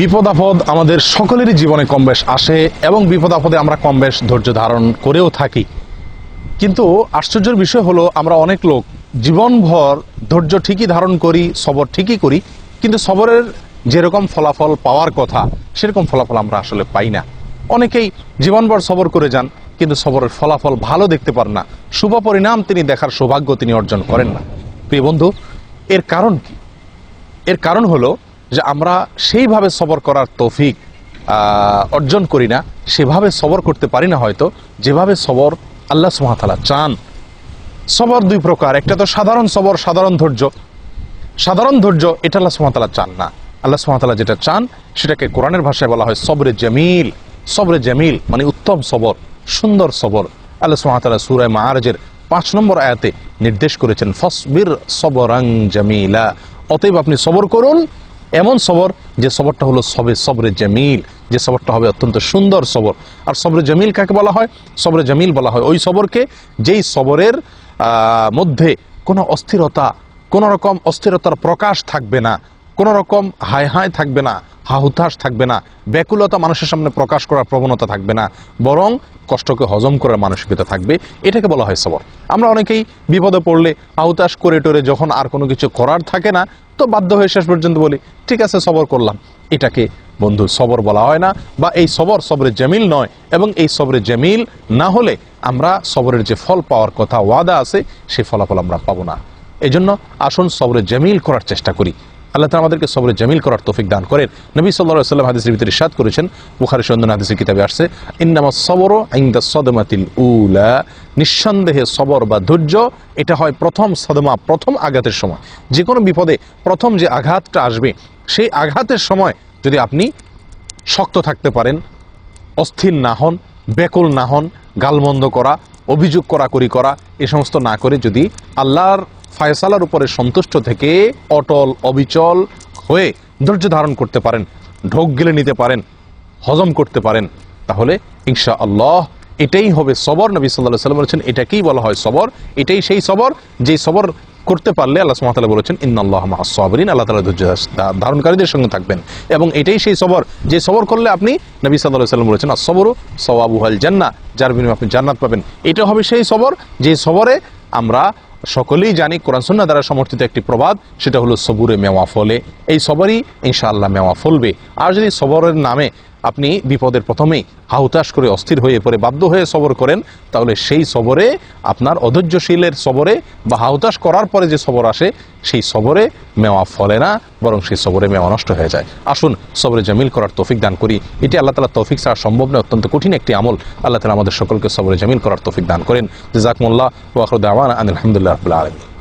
বিপদ আপদ আমাদের সকলেরই জীবনে কম বেশ আসে এবং বিপদ আপদে আমরা কম বেশ ধৈর্য ধারণ করেও থাকি। কিন্তু আশ্চর্যের বিষয় হলো, আমরা অনেক লোক জীবনভর ধৈর্য ঠিকই ধারণ করি, সবর ঠিকই করি, কিন্তু সবরের যেরকম ফলাফল পাওয়ার কথা, সেরকম ফলাফল আমরা আসলে পাই না। অনেকেই জীবনভর সবর করে যান, কিন্তু সবরের ফলাফল ভালো দেখতে পান না। শুভ পরিণাম তিনি দেখার সৌভাগ্য তিনি অর্জন করেন না। প্রিয় বন্ধু, এর কারণ কি? এর কারণ হলো যে আমরা সেইভাবে সবর করার তৌফিক অর্জন করি না, সেভাবে সবর করতে পারি না হয়তো, যেভাবে সবর আল্লাহ সুহাতালা চান। সবর দুই প্রকার, একটা তো সাধারণ সবর, সাধারণ ধৈর্য। সাধারণ ধৈর্য, এটা আল্লাহ সুহাতালা চান না। আল্লাহ সুহাতালা যেটা চান, সেটাকে কোরআনের ভাষায় বলা হয় সবরে জামিল। সবরে জামিল মানে উত্তম সবর, সুন্দর সবর। আল্লাহ সুহাতালা সুরায় মাহারাজের পাঁচ নম্বর আয়াতে নির্দেশ করেছেন, ফসবির সবরাং জামিলা। অতএব আপনি সবর করুন এমন সবর যে সবরটা হলো সবে সবরে জামিল, যে সবরটা হবে অত্যন্ত সুন্দর সবর। আর সবরে জামিল কাকে বলা হয়? সবরে জামিল বলা হয় ওই সবরকে যেই সবরের মধ্যে কোনো অস্থিরতা, কোনো রকম অস্থিরতার প্রকাশ থাকবে না। কোনো রকম হায় হায় থাকবে না হাহুতাশ থাকবে না, ব্যাকুলতা মানুষের সামনে প্রকাশ করার প্রবণতা থাকবে না, বরং কষ্টকে হজম করার মানসিকতা থাকবে, এটাকে বলা হয় সবর। আমরা অনেকেই বিপদে পড়লে আহুতাশ করে টরে যখন আর কোনো কিছু করার থাকে না, তো বাধ্য হয়ে শেষ পর্যন্ত বলি, ঠিক আছে, সবর করলাম। এটাকে বন্ধু সবর বলা হয় না, বা এই সবর সবরে জামিল নয়, এবং এই সবরে জামিল না হলে আমরা সবরের যে ফল পাওয়ার কথা ওয়াদা আছে সেই ফলাফল আমরা পাবো না। এই জন্য আসুন সবরে জামিল করার চেষ্টা করি। আল্লাহ তালা আমাদেরকে সবরে জামিল করার তৌফিক দান করেন। নবী সাল্লাহ সাল্লাম হাদিসের ভিতরে ইরশাদ করেছেন। বুখারি সন্দন হাদিসের কিতাবে আসছে, ইন্নামা সবর আইন্দা সদমাতিল উলা নিঃসন্দেহে সবর বা ধৈর্য, এটা হয় প্রথম সদমা, প্রথম আঘাতের সময়। যে কোনো বিপদে প্রথম যে আঘাতটা আসবে, সেই আঘাতের সময় যদি আপনি শক্ত থাকতে পারেন, অস্থির না হন, ব্যাকুল না হন, গালমন্দ করা, অভিযোগ করাকরি করা, এ সমস্ত না করে যদি আল্লাহর ফায়সালার উপরে সন্তুষ্ট থেকে অটল, অবিচল হয়ে ধৈর্য ধারণ করতে পারেন, ঢোক গেলে নিতে পারেন, হজম করতে পারেন। তাহলে ইনশা আল্লাহ এটাই হবে সবর। নবী সাল্লাহ সাল্লাম বলেছেন, এটাকেই বলা হয় সবর। এটাই সেই সবর, যেই সবর করতে পারলে আল্লাহ সুমাতালা বলেছেন ইন্নআল্লাহ মাহসবরিন আল্লাহ তালা ধৈর্য ধারণকারীদের সঙ্গে থাকবেন। এবং এটাই সেই সবর, যে সবর করলে আপনি নবী সাল্লাহ সাল্লাম বলেছেন আর সবরও সওয়াবুহাল জান্না যার বিনিময়ে আপনি জান্নাত পাবেন। এটা হবে সেই সবর, যে সবরে আমরা সকলেই জানি কোরআন সুন্নাহ দ্বারা সমর্থিত একটি প্রবাদ, সেটা হলো সবুরে মেওয়া ফলে। এই সবারই ইনশাআল্লাহ মেওয়া ফলবে। আর যদি সবরের নামে আপনি বিপদের প্রথমেই হাহুতাশ করে অস্থির হয়ে পড়ে বাধ্য হয়ে সবর করেন, তাহলে সেই সবরে, আপনার অধৈর্যশীলের সবরে বা হাহুতাশ করার পরে যে সবর আসে, সেই সবরে মেওয়া ফলে না, বরং সেই সবরে মেওয়া নষ্ট হয়ে যায়। আসুন সবরে জামিল করার তৌফিক দান করি। এটি আল্লাহ তালা তৌফিক ছাড়া সম্ভব নয়, অত্যন্ত কঠিন একটি আমল। আল্লাহ তালা আমাদের সকলকে সবরে জামিল করার তৌফিক দান করেন। জাকমুল্লাহ ওয়াকরুদ্দাওয়ান আলহামদুলিল্লাহ আলমী